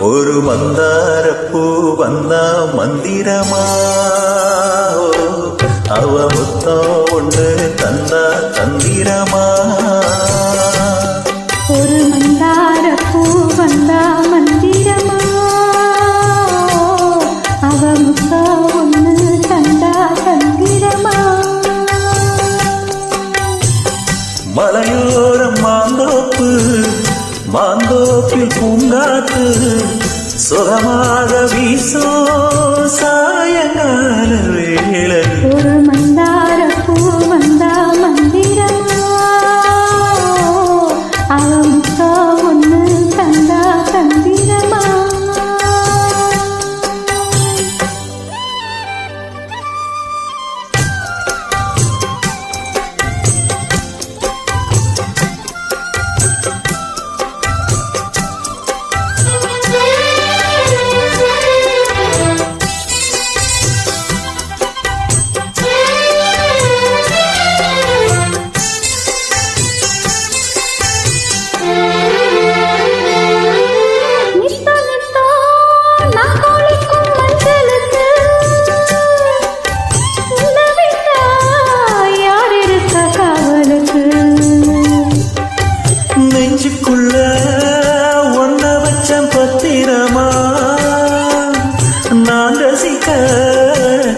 ஒரு மந்தாரப்பூ வந்தா மந்திரமா? அவ முத்தம் ஒன்று தந்தா தந்திரமா? பூங்காத்து சுகமாக வீசோ சாயங்கால வேலை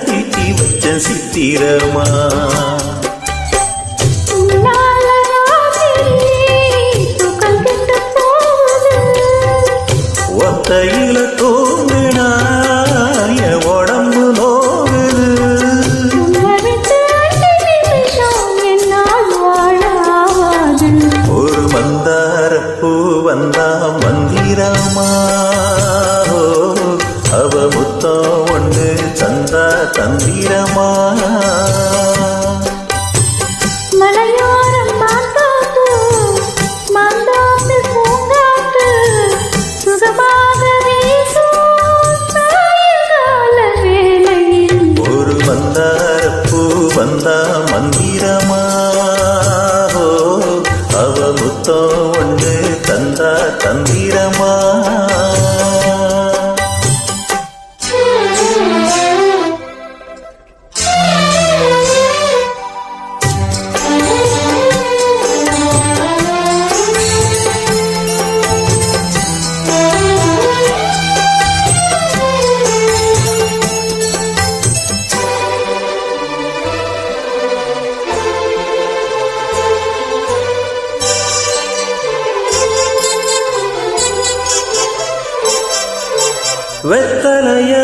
தீட்டி வச்ச சித்திரமா? ஒத்தையில தோங்குனாய உடம்பு நோகுது ஒரு மந்தார பூ வந்தா மந்திரமா? আমার வெத்தலைய?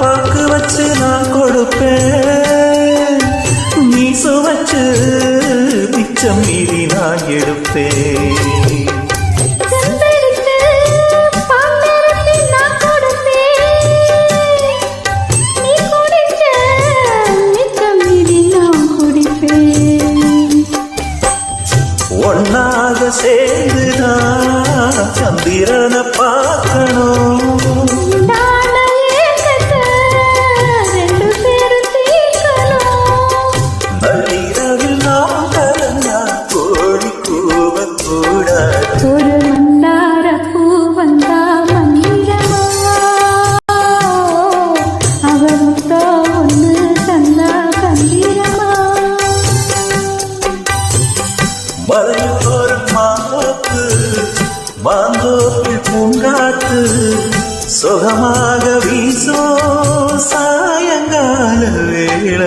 பாக்கு வச்சு நான் கொடுப்பேன். நீ சுவச்சு மிச்சம் மீறி நான் எடுப்பேன். ஒன்னாக சேர்ந்துதான் சந்திரனை பார்க்கணும். സുഖമാക വീസോ സായങ്കാല വേള